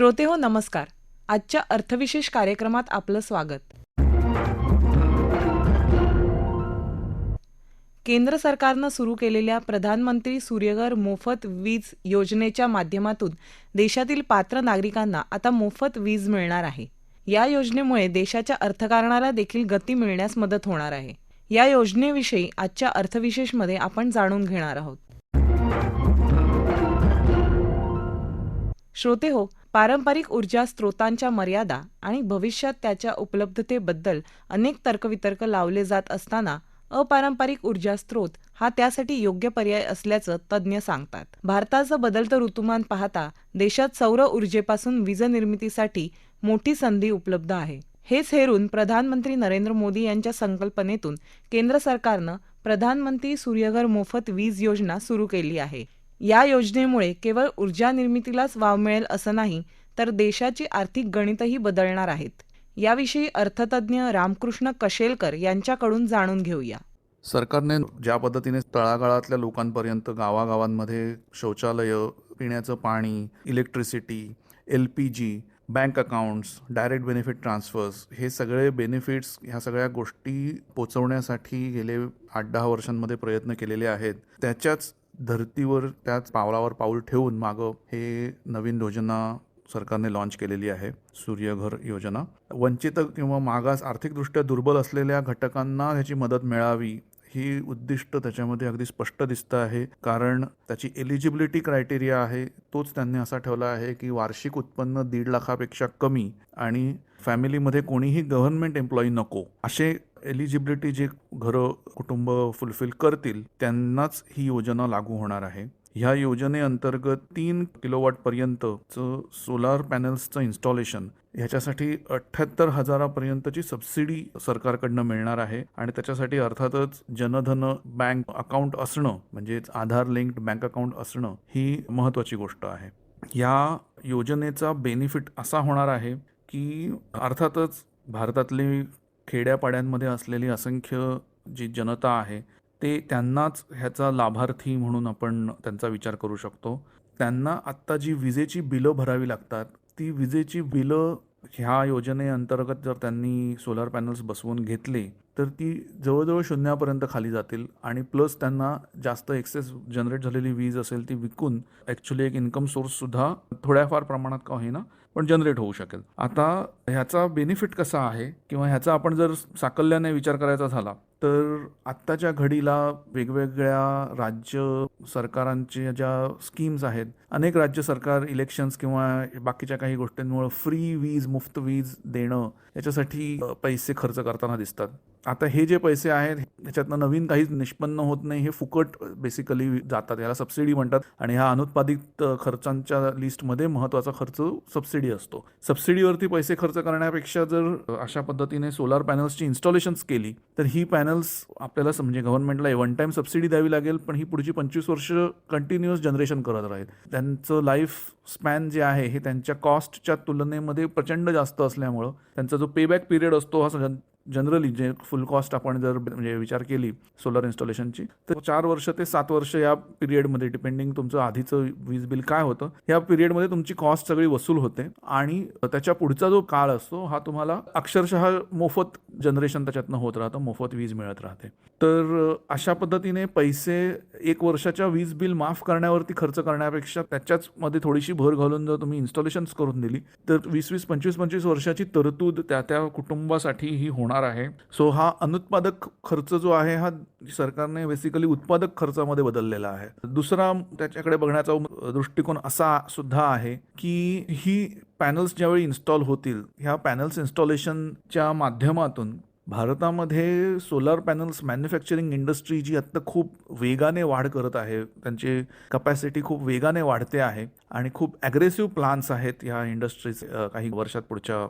श्रोते हो नमस्कार. आजच्या अर्थविशेष कार्यक्रमात आपलं स्वागत. केंद्र सरकारनं सुरू केलेल्या प्रधानमंत्री सूर्यघर मोफत वीज योजनेच्या माध्यमातून देशातील पात्र नागरिकांना आता मोफत वीज मिळणार आहे. या योजनेमुळे देशाच्या अर्थकारणाला देखील गती मिळण्यास मदत होणार आहे. या योजनेविषयी आजच्या अर्थविशेषमध्ये आपण जाणून घेणार आहोत. श्रोते हो पारंपरिक ऊर्जा स्रोतांच्या मर्यादा आणि भविष्यात त्याच्या उपलब्धतेबद्दल अनेक तर्कवितर्क लावले जात असताना अपारंपरिक ऊर्जा स्रोत हा त्यासाठी योग्य पर्याय असल्याचं तज्ज्ञ सांगतात. भारताचं बदलतं ऋतुमान पाहता देशात सौर ऊर्जेपासून वीज निर्मितीसाठी मोठी संधी उपलब्ध आहे. हेच हेरून प्रधानमंत्री नरेंद्र मोदी यांच्या संकल्पनेतून केंद्र सरकारनं प्रधानमंत्री सूर्यघर मोफत वीज योजना सुरू केली आहे. या योजनेमुळे केवळ ऊर्जा निर्मितीलाच वाव मिळेल असं नाही तर देशाची आर्थिक गणितही बदलणार आहेत. याविषयी अर्थतज्ज्ञ रामकृष्ण कशेलकर यांच्याकडून जाणून घेऊया. सरकारने ज्या पद्धतीने तळागाळातल्या लोकांपर्यंत गावागावांमध्ये शौचालयं पिण्याचं पाणी electricity L P G bank accounts direct benefit transfers हे सगळे बेनिफिट्स ह्या सगळ्या गोष्टी पोचवण्यासाठी गेले आठ दहा वर्षांमध्ये प्रयत्न केलेले आहेत. त्याच्याच धर्तीवर त्याच पावलावर पाऊल ठेवून मागं हे नवीन योजना सरकारने लॉन्च केलेली आहे सूर्यघर योजना. वंचित किंवा मागास आर्थिकदृष्ट्या दुर्बल असलेल्या घटकांना ह्याची मदत मिळावी ही उद्दिष्ट त्याच्यामध्ये अगदी स्पष्ट दिसतं आहे. कारण त्याची एलिजिबिलिटी क्रायटेरिया आहे. तोच त्यांनी असा ठेवला आहे की वार्षिक उत्पन्न दीड लाखापेक्षा कमी आणि फॅमिलीमध्ये कोणीही गव्हर्नमेंट एम्प्लॉई नको. असे एलिजिबिलिटी जे घरं कुटुंब फुलफिल करतील त्यांनाच ही योजना लागू होणार आहे. ह्या योजनेअंतर्गत तीन किलोवॉटपर्यंतचं सोलार पॅनल्सचं इन्स्टॉलेशन ह्याच्यासाठी अठ्ठ्याहत्तर हजारापर्यंतची सबसिडी सरकारकडनं मिळणार आहे. आणि त्याच्यासाठी अर्थातच जनधन बँक अकाउंट असणं म्हणजेच आधार लिंक्ड बँक अकाउंट असणं ही महत्त्वाची गोष्ट आहे. या योजनेचा बेनिफिट असा होणार आहे की अर्थातच भारतातली खेड्यापाड्यांमध्ये असलेली असंख्य जी जनता आहे ते त्यांनाच ह्याचा लाभार्थी म्हणून आपण त्यांचा विचार करू शकतो. त्यांना आत्ता जी विजेची बिलं भरावी लागतात ती विजेची बिलं ह्या योजनेअंतर्गत जर त्यांनी सोलार पॅनल्स बसवून घेतले तर ती जवळजवळ शून्यापर्यंत खाली जातील आणि प्लस त्यांना जास्त एक्सेस जनरेट झालेली वीज असेल ती विकून ॲक्च्युली एक इन्कम सोर्ससुद्धा थोड्याफार प्रमाणात का होईना पण जनरेट होऊ शकेल. आता ह्याचा बेनिफिट कसा आहे? किंवा ह्याचा आपण जर साकल्याने विचार करायचा झाला तर आत्ताच्या घडीला वेगवेगळ्या राज्य सरकारांच्या ज्या स्कीम्स आहेत अनेक राज्य सरकार इलेक्शन्स किंवा बाकीच्या काही गोष्टींमुळे फ्री वीज मुफ्त वीज देणं याच्यासाठी पैसे खर्च करताना दिसतात. आता हे जे पैसे आहेत ह्याच्यातनं नवीन काहीच निष्पन्न होत नाही हे फुकट बेसिकली जातात. याला सबसिडी म्हणतात आणि ह्या अनुत्पादित खर्चांच्या लिस्टमध्ये महत्त्वाचा खर्च सबसिडी असतो. सबसिडीवरती पैसे खर्च करण्यापेक्षा जर अशा पद्धतीने सोलार पॅनल्सची इन्स्टॉलेशन्स केली तर ही पॅनल्स आपल्याला म्हणजे गव्हर्नमेंटला वन टाईम सबसिडी द्यावी लागेल पण ही पुढची पंचवीस वर्ष कंटिन्युअस जनरेशन करत राहील. त्यांचं लाईफ स्पॅन जे आहे हे त्यांच्या कॉस्टच्या तुलनेमध्ये प्रचंड जास्त असल्यामुळं त्यांचा जो पेबॅक पिरियड असतो हा जनरली जे फुल कॉस्ट आपण जर म्हणजे विचार केली सोलर इन्स्टॉलेशनची तर चार वर्ष ते सात वर्ष या पिरियडमध्ये डिपेंडिंग तुमचं आधीचं वीज बिल काय होतं या पिरियडमध्ये तुमची कॉस्ट सगळी वसूल होते आणि त्याच्या पुढचा जो काळ असतो हा तुम्हाला अक्षरशः मोफत जनरेशन त्याच्यातनं होत राहतं मोफत वीज मिळत राहते. तर अशा पद्धतीने पैसे एक वर्षाच्या वीज बिल माफ करण्यावरती खर्च करण्यापेक्षा त्याच्याच मध्ये थोडीशी भर घालून जर तुम्ही इन्स्टॉलेशन्स करून दिली तर वीस वीस पंचवीस पंचवीस वर्षाची तरतूद त्या त्या कुटुंबासाठी ही होणार आहे. सो हा अनुत्पादक खर्च जो आहे हा सरकारने बेसिकली उत्पादक खर्चामध्ये बदललेला आहे. दुसरा त्याच्याकडे बघण्याचा दृष्टिकोन असा सुद्धा आहे की ही पॅनल्स ज्यावेळी इन्स्टॉल होतील ह्या पॅनल्स इन्स्टॉलेशनच्या माध्यमातून भारतामध्ये सोलार पॅनल्स मॅन्युफॅक्चरिंग इंडस्ट्री जी आत्ता खूप वेगाने वाढ करत आहे त्यांची कपॅसिटी खूप वेगाने वाढते आहे आणि खूप ॲग्रेसिव्ह प्लान्स आहेत ह्या इंडस्ट्रीज काही वर्षात पुढच्या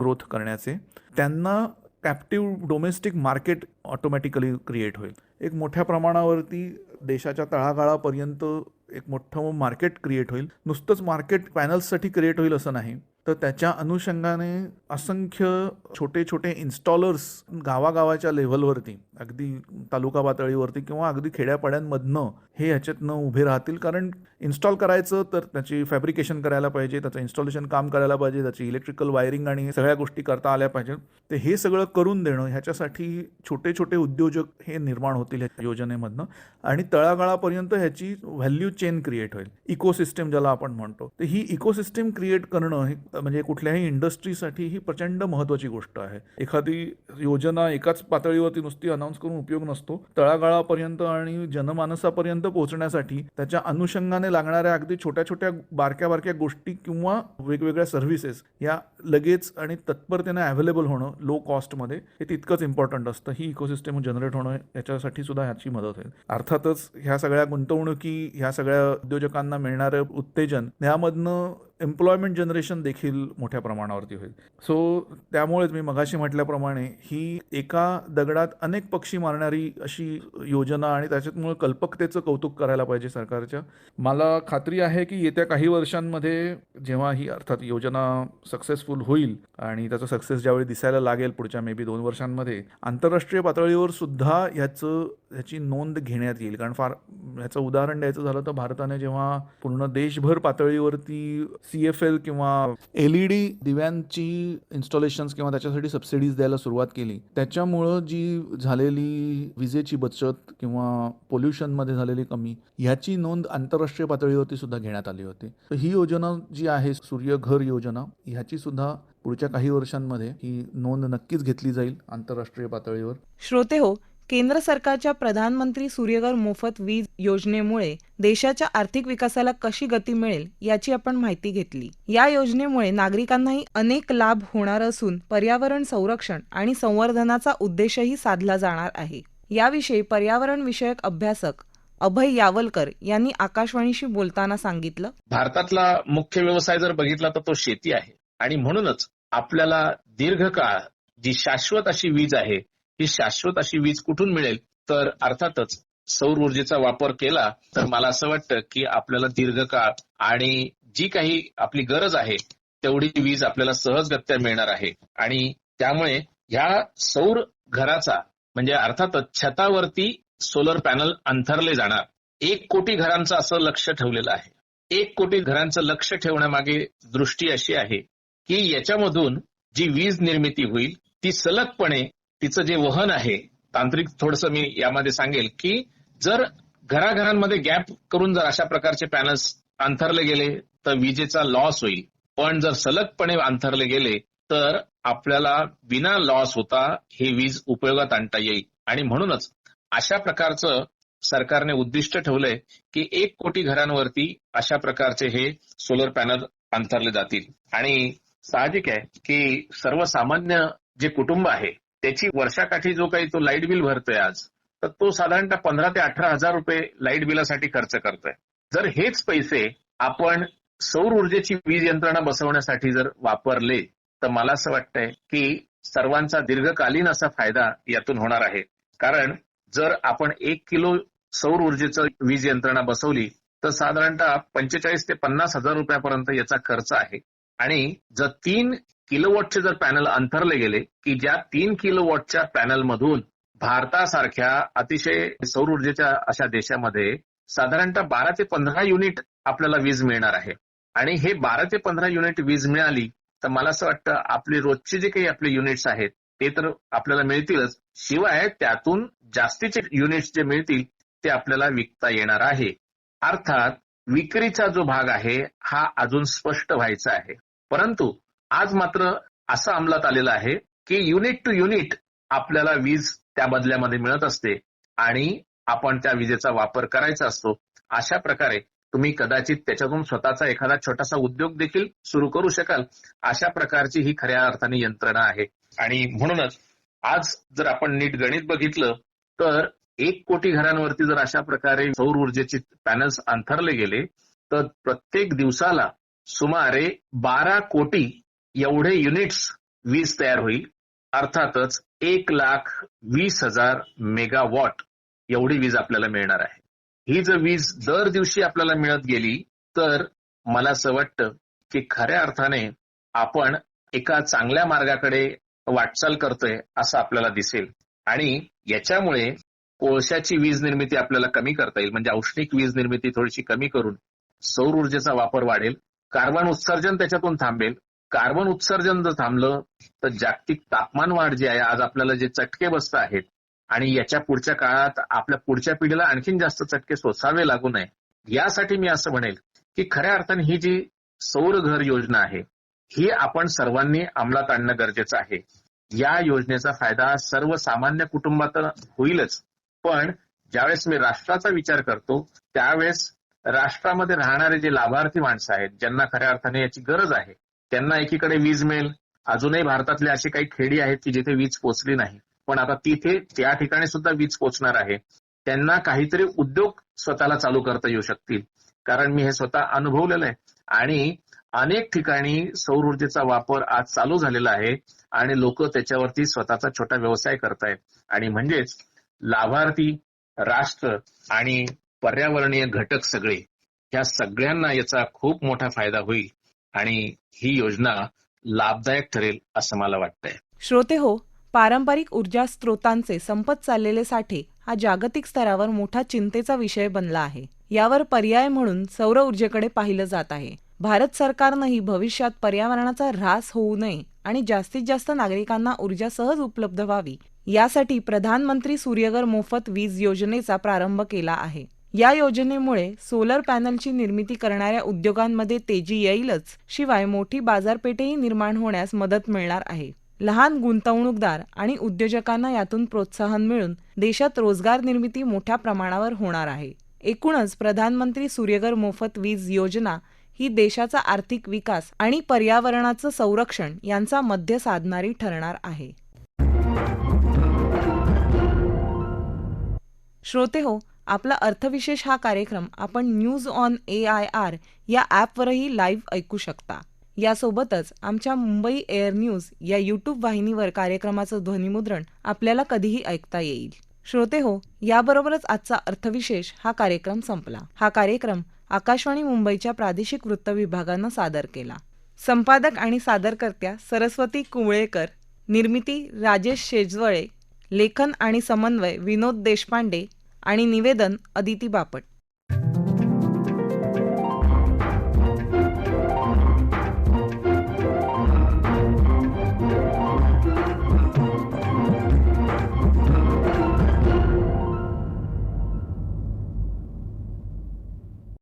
ग्रोथ करण्याचे त्यांना captive domestic market automatically create होईल. एक मोठ्या प्रमाणावरती देशाच्या तळागाळापर्यंत एक मोठं मार्केट क्रिएट होईल. नुसतंच मार्केट पॅनल्ससाठी क्रिएट होईल असं नाही. तर त्याच्या अनुषंगाने असंख्य छोटे छोटे इन्स्टॉलर्स गावागावाच्या लेव्हलवरती अगदी तालुका पातळीवरती किंवा अगदी खेड्यापाड्यांमधनं हे ह्याच्यातनं उभे राहतील. कारण इन्स्टॉल करायचं तर त्याची फॅब्रिकेशन करायला पाहिजे त्याचं इन्स्टॉलेशन काम करायला पाहिजे त्याची इलेक्ट्रिकल वायरिंग आणि सगळ्या गोष्टी करता आल्या पाहिजेत. ते हे सगळं करून देणं ह्याच्यासाठी छोटे छोटे उद्योजक हे निर्माण होतील ह्या योजनेमधनं. आणि तळागाळापर्यंत ह्याची व्हॅल्यू चेन क्रिएट होईल. इकोसिस्टम ज्याला आपण म्हणतो. तर ही इकोसिस्टम क्रिएट करणं हे म्हणजे कुठल्याही इंडस्ट्रीसाठी ही प्रचंड महत्त्वाची गोष्ट आहे. एखादी योजना एकाच पातळीवरती नुसती अनाऊन्स करून उपयोग नसतो. तळागाळापर्यंत आणि जनमानसापर्यंत पोहोचण्यासाठी त्याच्या अनुषंगाने लागणाऱ्या अगदी छोट्या छोट्या बारक्या बारक्या गोष्टी किंवा वेगवेगळ्या सर्व्हिसेस या लगेच आणि तत्परतेने अवेलेबल होणं लो कॉस्टमध्ये हे तितकंच इम्पॉर्टंट असतं. ही इकोसिस्टम जनरेट होणं याच्यासाठी सुद्धा ह्याची मदत होईल. अर्थातच ह्या सगळ्या गुंतवणुकी ह्या सगळ्या उद्योजकांना मिळणारं उत्तेजन यामधनं एम्प्लॉयमेंट जनरेशन देखील मोठ्या प्रमाणावरती होईल. सो त्यामुळेच मी मगाशी म्हटल्याप्रमाणे ही एका दगडात अनेक पक्षी मारणारी अशी योजना आणि त्याच्यामुळे कल्पकतेचं कौतुक करायला पाहिजे सरकारच्या. मला खात्री आहे की येत्या काही वर्षांमध्ये जेव्हा ही अर्थात योजना सक्सेसफुल होईल आणि त्याचा सक्सेस ज्यावेळी दिसायला लागेल पुढच्या मे बी दोन वर्षांमध्ये आंतरराष्ट्रीय पातळीवर सुद्धा ह्याचं ह्याची नोंद घेण्यात येईल. कारण फार ह्याचं उदाहरण द्यायचं झालं तर भारताने जेव्हा पूर्ण देशभर पातळीवरती सी एफ एल किंवा एल ई डी दिव्यांची इन्स्टॉलेशन्स किंवा त्याच्यासाठी सबसिडीज द्यायला सुरुवात केली. त्याच्यामुळं जी झालेली विजेची बचत किंवा पोल्युशनमध्ये झालेली कमी ह्याची नोंद आंतरराष्ट्रीय पातळीवरती सुद्धा घेण्यात आली होती. तर ही योजना जी आहे सूर्यघर योजना ह्याची सुद्धा पुढच्या काही वर्षांमध्ये ही नोंद नक्कीच घेतली जाईल आंतरराष्ट्रीय पातळीवर. श्रोते हो केंद्र सरकारच्या प्रधानमंत्री सूर्यघर मोफत वीज योजनेमुळे देशाच्या आर्थिक विकासाला कशी गती मिळेल याची आपण माहिती घेतली. या योजनेमुळे नागरिकांनाही अनेक लाभ होणार असून पर्यावरण संरक्षण आणि संवर्धनाचा उद्देशही साधला जाणार आहे. याविषयी पर्यावरण विषयक अभ्यासक अभय यावलकर यांनी आकाशवाणीशी बोलताना सांगितलं. भारतातला मुख्य व्यवसाय जर बघितला तर तो शेती आहे. आणि म्हणूनच आपल्याला दीर्घकाळ जी शाश्वत अशी वीज आहे ही शाश्वत अशी वीज कुठून मिळेल? तर अर्थातच सौर ऊर्जेचा वापर केला तर मला असं वाटतं की आपल्याला दीर्घकाळ आणि जी काही आपली गरज आहे तेवढी वीज आपल्याला सहजगत्या मिळणार आहे. आणि त्यामुळे ह्या सौर घराचा म्हणजे अर्थातच छतावरती सोलर पॅनल अंथरले जाणार एक कोटी घरांचं असं लक्ष ठेवलेलं आहे. एक कोटी घरांचं लक्ष ठेवण्यामागे दृष्टी अशी आहे की याच्यामधून जी वीज निर्मिती होईल ती सलगपणे तिचं जे वहन आहे तांत्रिक थोडस मी यामध्ये सांगेल की जर घराघरांमध्ये गॅप करून जर अशा प्रकारचे पॅनल्स अंथरले गेले तर विजेचा लॉस होईल. पण जर सलगपणे अंथरले गेले तर आपल्याला विना लॉस होता हे वीज उपयोगात आणता येईल. आणि म्हणूनच अशा प्रकारचं सरकारने उद्दिष्ट ठेवलंय की एक कोटी घरांवरती अशा प्रकारचे हे सोलर पॅनल अंथरले जातील. आणि साहजिक आहे की सर्वसामान्य जे कुटुंब आहे त्याची वर्षाकाठी जो काही तो लाइट बिल भरतोय आज तर तो साधारणतः पंधरा ते अठरा हजार रुपये लाइट बिलासाठी खर्च करतोय. जर हेच पैसे आपण सौर ऊर्जेची वीज यंत्रणा बसवण्यासाठी जर वापरले तर मला असं वाटतंय की सर्वांचा दीर्घकालीन असा फायदा यातून होणार आहे. कारण जर आपण एक किलो सौर ऊर्जेचं वीज यंत्रणा बसवली तर साधारणतः पंचेचाळीस ते पन्नास हजार रुपयापर्यंत याचा खर्च आहे. आणि जर तीन किलोवॉटचे जर पॅनल अंथरले गेले की ज्या तीन किलोवॉटच्या पॅनल मधून भारतासारख्या अतिशय सौर ऊर्जेच्या अशा देशामध्ये साधारणतः बारा ते पंधरा युनिट आपल्याला वीज मिळणार आहे. आणि हे बारा ते पंधरा युनिट वीज मिळाली तर मला असं वाटतं आपले रोजचे जे काही आपले युनिट्स आहेत ते तर आपल्याला मिळतीलच. शिवाय त्यातून जास्तीचे युनिट्स जे मिळतील ते आपल्याला विकता येणार आहे. अर्थात विक्रीचा जो भाग आहे हा अजून स्पष्ट व्हायचा आहे. परंतु आज मात्र असं अंमलात आलेलं आहे की युनिट टू युनिट आपल्याला वीज त्या बदल्यामध्ये मिळत असते आणि आपण त्या विजेचा वापर करायचा असतो. अशा प्रकारे तुम्ही कदाचित त्याच्यातून स्वतःचा एखादा छोटासा उद्योग देखील सुरू करू शकाल. अशा प्रकारची ही खऱ्या अर्थाने यंत्रणा आहे. आणि म्हणूनच आज जर आपण नीट गणित बघितलं तर एक कोटी घरांवरती जर अशा प्रकारे सौर ऊर्जेचे पॅनल्स अंथरले गेले तर प्रत्येक दिवसाला सुमारे बारा कोटी एवढे युनिट्स वीज तयार होईल. अर्थातच एक लाख वीस हजार मेगावॉट एवढी वीज आपल्याला मिळणार आहे. ही जर वीज दर दिवशी आपल्याला मिळत गेली तर मला असं वाटतं की खऱ्या अर्थाने आपण एका चांगल्या मार्गाकडे वाटचाल करतोय असं आपल्याला दिसेल. आणि याच्यामुळे कोळशाची वीज निर्मिती आपल्याला कमी करता येईल. म्हणजे औष्णिक वीज निर्मिती थोडीशी कमी करून सौर ऊर्जेचा वापर वाढेल. कार्बन उत्सर्जन त्याच्यातून थांबेल. कार्बन उत्सर्जन जर थांबलं तर जागतिक तापमान वाढ जी आहे आज आपल्याला जे चटके बसत आहेत आणि याच्या पुढच्या काळात आपल्या पुढच्या पिढीला आणखीन जास्त चटके सोसावे लागू नये. यासाठी मी असं म्हणेल की खऱ्या अर्थाने ही जी सौर घर योजना आहे ही आपण सर्वांनी अंमलात आणणं गरजेचं आहे. या योजनेचा फायदा सर्वसामान्य कुटुंबात होईलच. पण ज्यावेळेस मी राष्ट्राचा विचार करतो त्यावेळेस राष्ट्रामध्ये राहणारे जे लाभार्थी माणसं आहेत ज्यांना खऱ्या अर्थाने याची गरज आहे त्यांना एकीकडे वीज मिळेल. अजूनही भारतातले अशी काही खेडी आहेत की जिथे वीज पोचली नाही. पण आता तिथे त्या ठिकाणी सुद्धा वीज पोचणार आहे. त्यांना काहीतरी उद्योग स्वतःला चालू करता येऊ शकतील. कारण मी हे स्वतः अनुभवलेलं आहे. आणि अनेक ठिकाणी सौर ऊर्जेचा वापर आज चालू झालेला आहे. आणि लोक त्याच्यावरती स्वतःचा छोटा व्यवसाय करतायत. आणि म्हणजेच लाभार्थी राष्ट्र आणि पर्यावरणीय घटक सगळे या सगळ्यांना याचा खूप मोठा फायदा होईल. आणि ही योजना लाभदायक ठरेल असं मला वाटतंय. श्रोते हो पारंपरिक ऊर्जा स्रोतांचे संपत चाललेले साठे हा जागतिक स्तरावर मोठा चिंतेचा विषय बनला आहे. यावर पर्याय म्हणून सौर ऊर्जेकडे पाहिलं जात आहे. भारत सरकारनंही भविष्यात पर्यावरणाचा ऱ्हास होऊ नये आणि जास्तीत जास्त नागरिकांना ऊर्जा सहज उपलब्ध व्हावी यासाठी प्रधानमंत्री सूर्यघर मोफत वीज योजनेचा प्रारंभ केला आहे. या योजनेमुळे सोलर पॅनलची निर्मिती करणाऱ्या उद्योगांमध्ये तेजी येईलच शिवाय मोठी बाजारपेठही निर्माण होण्यास मदत मिळणार आहे. लहान गुंतवणूकदार आणि उद्योजकांना यातून प्रोत्साहन मिळून देशात रोजगार निर्मिती मोठ्या प्रमाणावर होणार आहे. एकूणच प्रधानमंत्री सूर्यघर मोफत वीज योजना ही देशाचा आर्थिक विकास आणि पर्यावरणाचं संरक्षण यांचा मध्य साधणारी ठरणार आहे. श्रोते हो आपला अर्थविशेष हा कार्यक्रम आपण news on A I R या ॲपवरही लाईव्ह ऐकू शकता. यासोबतच आमच्या मुंबई एअर न्यूज या यूट्यूब वाहिनीवर कार्यक्रमाचं ध्वनिमुद्रण आपल्याला कधीही ऐकता येईल. श्रोते हो याबरोबरच आजचा अर्थविशेष हा कार्यक्रम संपला. हा कार्यक्रम आकाशवाणी मुंबईच्या प्रादेशिक वृत्त विभागानं सादर केला. संपादक आणि सादरकर्त्या सरस्वती कुवळेकर निर्मिती राजेश शेजवळे लेखन आणि समन्वय विनोद देशपांडे आणि निवेदन अदिती बापट.